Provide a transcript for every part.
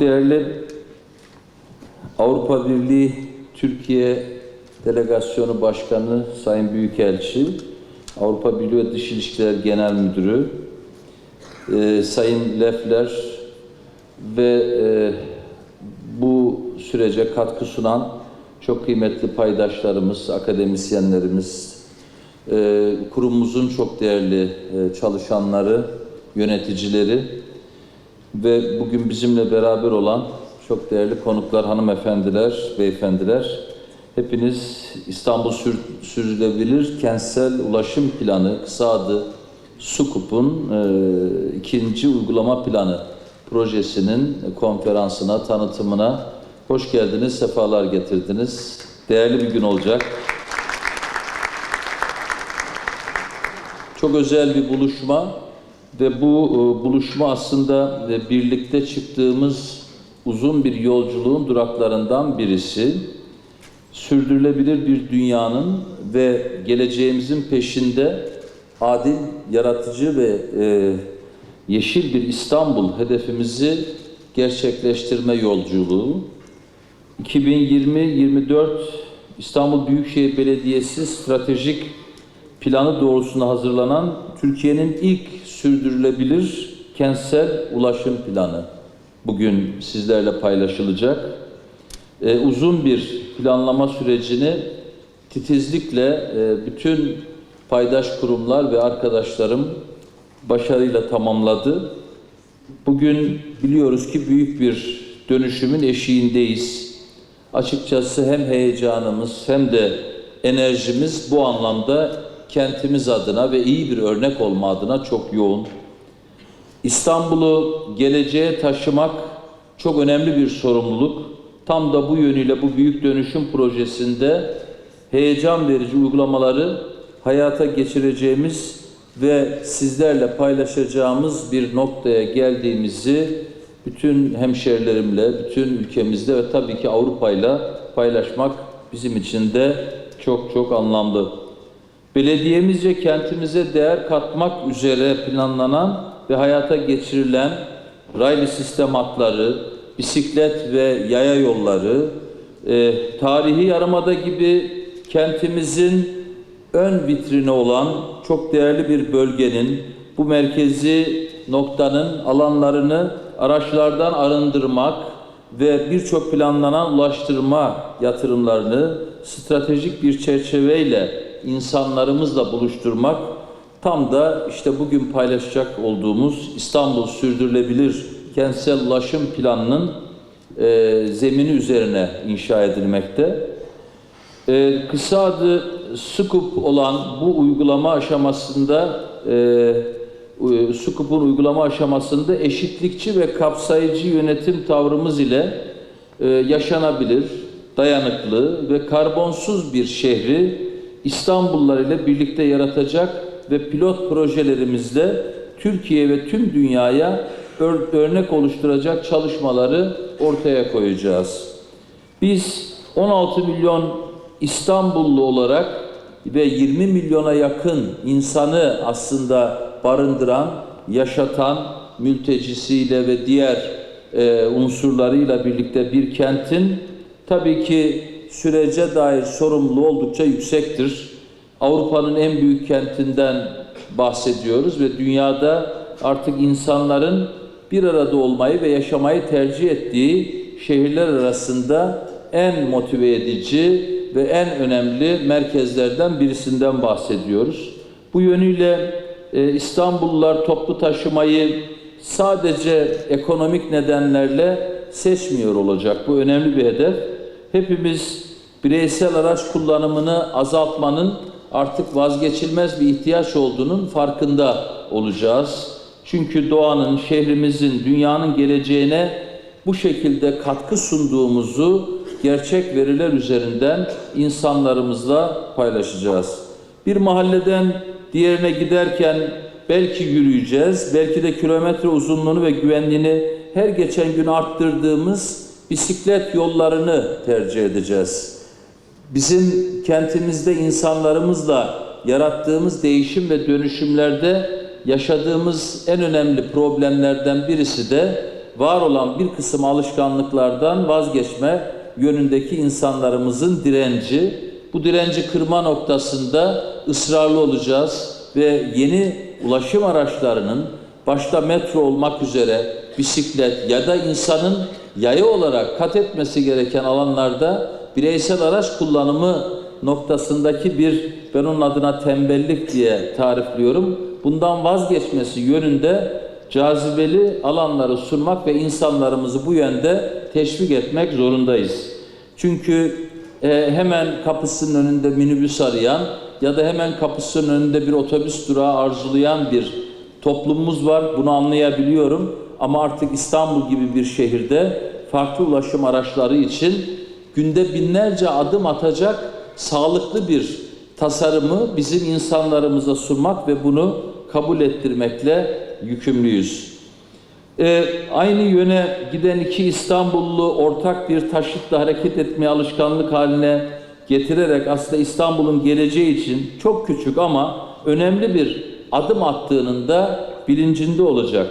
Değerli Avrupa Birliği Türkiye Delegasyonu Başkanı Sayın Büyükelçi, Avrupa Birliği Dış İlişkiler Genel Müdürü, e, Sayın Lefler ve e, bu sürece katkı sunan çok kıymetli paydaşlarımız, akademisyenlerimiz, e, kurumumuzun çok değerli e, çalışanları, yöneticileri ve bugün bizimle beraber olan çok değerli konuklar, hanımefendiler, beyefendiler. Hepiniz İstanbul Sür Sürdürülebilir Kentsel Ulaşım Planı, kısa adı SUKUP'un e, ikinci uygulama planı projesinin konferansına, tanıtımına hoş geldiniz, sefalar getirdiniz. Değerli bir gün olacak. Çok özel bir buluşma ve bu e, buluşma aslında e, birlikte çıktığımız uzun bir yolculuğun duraklarından birisi. Sürdürülebilir bir dünyanın ve geleceğimizin peşinde adil, yaratıcı ve e, yeşil bir İstanbul hedefimizi gerçekleştirme yolculuğu. 2020-24 İstanbul Büyükşehir Belediyesi stratejik planı doğrultusunda hazırlanan Türkiye'nin ilk sürdürülebilir kentsel ulaşım planı bugün sizlerle paylaşılacak. Ee, uzun bir planlama sürecini titizlikle e, bütün paydaş kurumlar ve arkadaşlarım başarıyla tamamladı. Bugün biliyoruz ki büyük bir dönüşümün eşiğindeyiz. Açıkçası hem heyecanımız hem de enerjimiz bu anlamda kentimiz adına ve iyi bir örnek olma adına çok yoğun. İstanbul'u geleceğe taşımak çok önemli bir sorumluluk. Tam da bu yönüyle bu büyük dönüşüm projesinde heyecan verici uygulamaları hayata geçireceğimiz ve sizlerle paylaşacağımız bir noktaya geldiğimizi bütün hemşerilerimle, bütün ülkemizde ve tabii ki Avrupa'yla paylaşmak bizim için de çok çok anlamlı. Belediyemizce kentimize değer katmak üzere planlanan ve hayata geçirilen raylı sistem hatları, bisiklet ve yaya yolları, e, tarihi yarımada gibi kentimizin ön vitrini olan çok değerli bir bölgenin bu merkezi noktanın alanlarını araçlardan arındırmak ve birçok planlanan ulaştırma yatırımlarını stratejik bir çerçeveyle insanlarımızla buluşturmak tam da işte bugün paylaşacak olduğumuz İstanbul Sürdürülebilir Kentsel Ulaşım Planı'nın e, zemini üzerine inşa edilmekte. E, kısa adı SUKUP olan bu uygulama aşamasında e, SUKUP'un uygulama aşamasında eşitlikçi ve kapsayıcı yönetim tavrımız ile e, yaşanabilir, dayanıklı ve karbonsuz bir şehri İstanbullular ile birlikte yaratacak ve pilot projelerimizle Türkiye ve tüm dünyaya ör- örnek oluşturacak çalışmaları ortaya koyacağız. Biz 16 milyon İstanbullu olarak ve 20 milyona yakın insanı aslında barındıran, yaşatan, mültecisiyle ve diğer e, unsurlarıyla birlikte bir kentin tabii ki sürece dair sorumluluğu oldukça yüksektir. Avrupa'nın en büyük kentinden bahsediyoruz ve dünyada artık insanların bir arada olmayı ve yaşamayı tercih ettiği şehirler arasında en motive edici ve en önemli merkezlerden birisinden bahsediyoruz. Bu yönüyle e, İstanbullular toplu taşımayı sadece ekonomik nedenlerle seçmiyor olacak. Bu önemli bir hedef. Hepimiz bireysel araç kullanımını azaltmanın artık vazgeçilmez bir ihtiyaç olduğunun farkında olacağız. Çünkü doğanın, şehrimizin, dünyanın geleceğine bu şekilde katkı sunduğumuzu gerçek veriler üzerinden insanlarımızla paylaşacağız. Bir mahalleden diğerine giderken belki yürüyeceğiz, belki de kilometre uzunluğunu ve güvenliğini her geçen gün arttırdığımız bisiklet yollarını tercih edeceğiz. Bizim kentimizde insanlarımızla yarattığımız değişim ve dönüşümlerde yaşadığımız en önemli problemlerden birisi de var olan bir kısım alışkanlıklardan vazgeçme yönündeki insanlarımızın direnci. Bu direnci kırma noktasında ısrarlı olacağız ve yeni ulaşım araçlarının başta metro olmak üzere bisiklet ya da insanın yaya olarak kat etmesi gereken alanlarda bireysel araç kullanımı noktasındaki bir ben onun adına tembellik diye tarifliyorum. Bundan vazgeçmesi yönünde cazibeli alanları sunmak ve insanlarımızı bu yönde teşvik etmek zorundayız. Çünkü e, hemen kapısının önünde minibüs arayan ya da hemen kapısının önünde bir otobüs durağı arzulayan bir toplumumuz var. Bunu anlayabiliyorum. Ama artık İstanbul gibi bir şehirde farklı ulaşım araçları için günde binlerce adım atacak sağlıklı bir tasarımı bizim insanlarımıza sunmak ve bunu kabul ettirmekle yükümlüyüz. Ee, aynı yöne giden iki İstanbullu ortak bir taşıtla hareket etmeye alışkanlık haline getirerek aslında İstanbul'un geleceği için çok küçük ama önemli bir adım attığının da bilincinde olacak.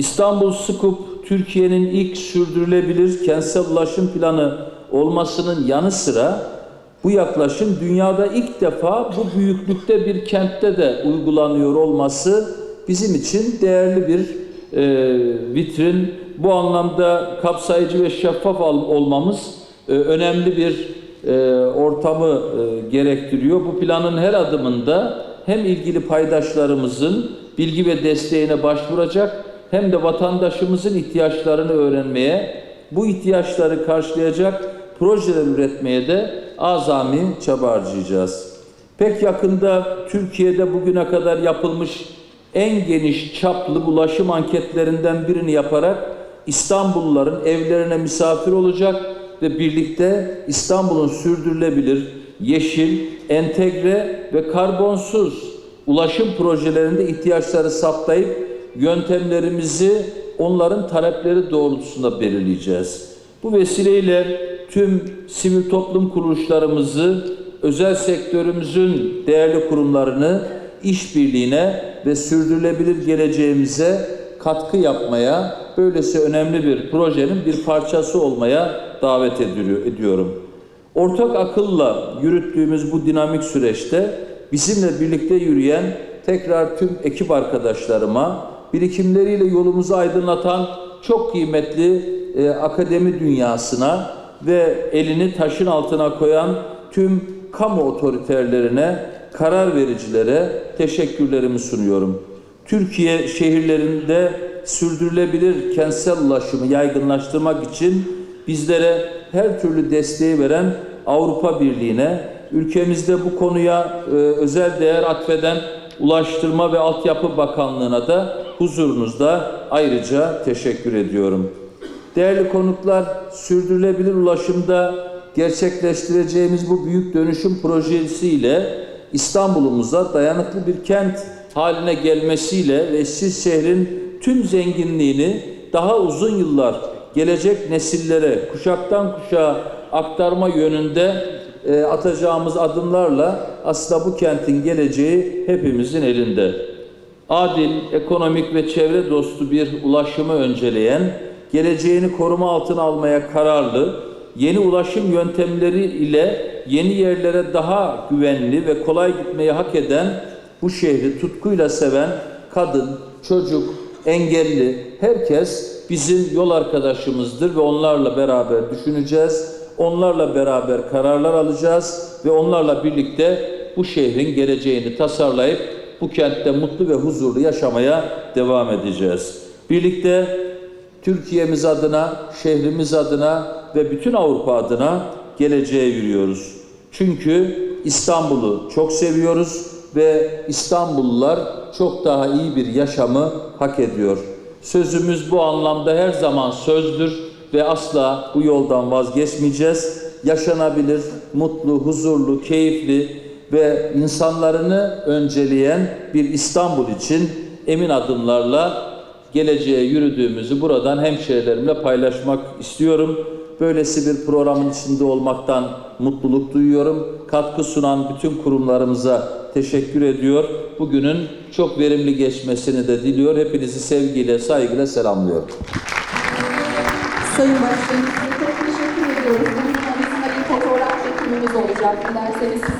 İstanbul Scoop Türkiye'nin ilk sürdürülebilir kentsel ulaşım planı olmasının yanı sıra bu yaklaşım dünyada ilk defa bu büyüklükte bir kentte de uygulanıyor olması bizim için değerli bir e, vitrin. Bu anlamda kapsayıcı ve şeffaf ol- olmamız e, önemli bir e, ortamı e, gerektiriyor. Bu planın her adımında hem ilgili paydaşlarımızın bilgi ve desteğine başvuracak hem de vatandaşımızın ihtiyaçlarını öğrenmeye, bu ihtiyaçları karşılayacak projeler üretmeye de azami çaba harcayacağız. Pek yakında Türkiye'de bugüne kadar yapılmış en geniş çaplı ulaşım anketlerinden birini yaparak İstanbulluların evlerine misafir olacak ve birlikte İstanbul'un sürdürülebilir, yeşil, entegre ve karbonsuz ulaşım projelerinde ihtiyaçları saptayıp yöntemlerimizi onların talepleri doğrultusunda belirleyeceğiz. Bu vesileyle tüm sivil toplum kuruluşlarımızı, özel sektörümüzün değerli kurumlarını işbirliğine ve sürdürülebilir geleceğimize katkı yapmaya, böylesi önemli bir projenin bir parçası olmaya davet ediyor- ediyorum. Ortak akılla yürüttüğümüz bu dinamik süreçte bizimle birlikte yürüyen tekrar tüm ekip arkadaşlarıma, birikimleriyle yolumuzu aydınlatan çok kıymetli e, akademi dünyasına ve elini taşın altına koyan tüm kamu otoriterlerine, karar vericilere teşekkürlerimi sunuyorum. Türkiye şehirlerinde sürdürülebilir kentsel ulaşımı yaygınlaştırmak için bizlere her türlü desteği veren Avrupa Birliği'ne, ülkemizde bu konuya e, özel değer atfeden Ulaştırma ve Altyapı Bakanlığı'na da huzurunuzda ayrıca teşekkür ediyorum. Değerli konuklar, sürdürülebilir ulaşımda gerçekleştireceğimiz bu büyük dönüşüm projesiyle İstanbul'umuza dayanıklı bir kent haline gelmesiyle ve siz şehrin tüm zenginliğini daha uzun yıllar gelecek nesillere kuşaktan kuşağa aktarma yönünde e, atacağımız adımlarla aslında bu kentin geleceği hepimizin elinde. Adil, ekonomik ve çevre dostu bir ulaşımı önceleyen, geleceğini koruma altına almaya kararlı, yeni ulaşım yöntemleri ile yeni yerlere daha güvenli ve kolay gitmeyi hak eden bu şehri tutkuyla seven kadın, çocuk, engelli herkes bizim yol arkadaşımızdır ve onlarla beraber düşüneceğiz. Onlarla beraber kararlar alacağız ve onlarla birlikte bu şehrin geleceğini tasarlayıp bu kentte mutlu ve huzurlu yaşamaya devam edeceğiz. Birlikte Türkiye'miz adına, şehrimiz adına ve bütün Avrupa adına geleceğe yürüyoruz. Çünkü İstanbul'u çok seviyoruz ve İstanbullular çok daha iyi bir yaşamı hak ediyor. Sözümüz bu anlamda her zaman sözdür ve asla bu yoldan vazgeçmeyeceğiz. Yaşanabilir, mutlu, huzurlu, keyifli ve insanlarını önceleyen bir İstanbul için emin adımlarla geleceğe yürüdüğümüzü buradan hemşehrilerimle paylaşmak istiyorum. Böylesi bir programın içinde olmaktan mutluluk duyuyorum. Katkı sunan bütün kurumlarımıza teşekkür ediyor. Bugünün çok verimli geçmesini de diliyor. Hepinizi sevgiyle, saygıyla selamlıyorum. Sayın Başkanım çok teşekkür ediyoruz. Anısına bir fotoğraf çekimimiz olacak. Dilerseniz